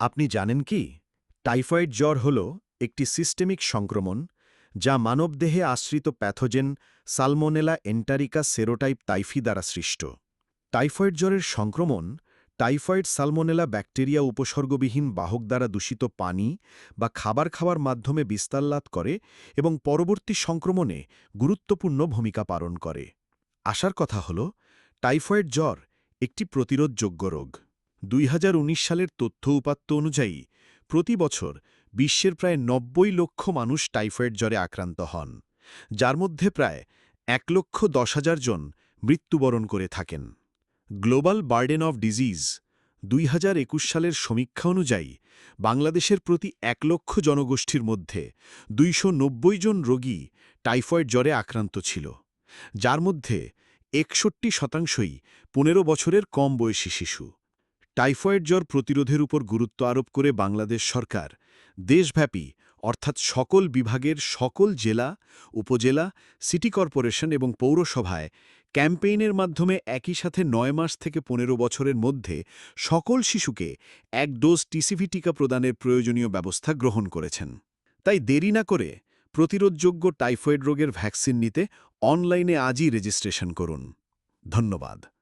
আপনি জানেন কি? টাইফয়েড জ্বর হল একটি সিস্টেমিক সংক্রমণ যা মানবদেহে আশ্রিত pathogen Salmonella enterica serotype Typhi দ্বারা সৃষ্ট। টাইফয়েড জ্বরের সংক্রমণ টাইফয়েড সালমোনেলা ব্যাকটেরিয়া উপসর্গবিহীন বাহক দ্বারা দূষিত পানি বা খাবার খাওয়ার মাধ্যমে বিস্তারলাত করে এবং পরবর্তী সংক্রমণে গুরুত্বপূর্ণ ভূমিকা পালন করে। আসার কথা হল, টাইফয়েড জ্বর একটি প্রতিরোধযোগ্য রোগ। দুই হাজার উনিশ সালের তথ্য উপাত্ত অনুযায়ী, প্রতি বছর বিশ্বের প্রায় নব্বই লক্ষ মানুষ টাইফয়েড জ্বরে আক্রান্ত হন, যার মধ্যে প্রায় এক লক্ষ দশ হাজার জন মৃত্যুবরণ করে থাকেন। গ্লোবাল বার্ডেন অফ ডিজিজ দুই হাজার একুশ সালের সমীক্ষা অনুযায়ী, বাংলাদেশের প্রতি এক লক্ষ জনগোষ্ঠীর মধ্যে দুইশ নব্বই জন রোগী টাইফয়েড জ্বরে আক্রান্ত ছিল, যার মধ্যে একষট্টি শতাংশই পনেরো বছরের কম বয়সী শিশু। টাইফয়েড জ্বর প্রতিরোধের উপর গুরুত্ব আরোপ করে বাংলাদেশ সরকার। দেশব্যাপী, অর্থাৎ সকল বিভাগের সকল জেলা, উপজেলা, সিটি কর্পোরেশন এবং পৌরসভায় ক্যাম্পেইনের মাধ্যমে একই সাথে নয় মাস থেকে পনেরো বছরের মধ্যে সকল শিশুকে এক ডোজ টিসিভি টিকা প্রদানের প্রয়োজনীয় ব্যবস্থা গ্রহণ করেছেন। তাই দেরি না করে প্রতিরোধযোগ্য টাইফয়েড রোগের ভ্যাকসিন নিতে অনলাইনে আজই রেজিস্ট্রেশন করুন। ধন্যবাদ।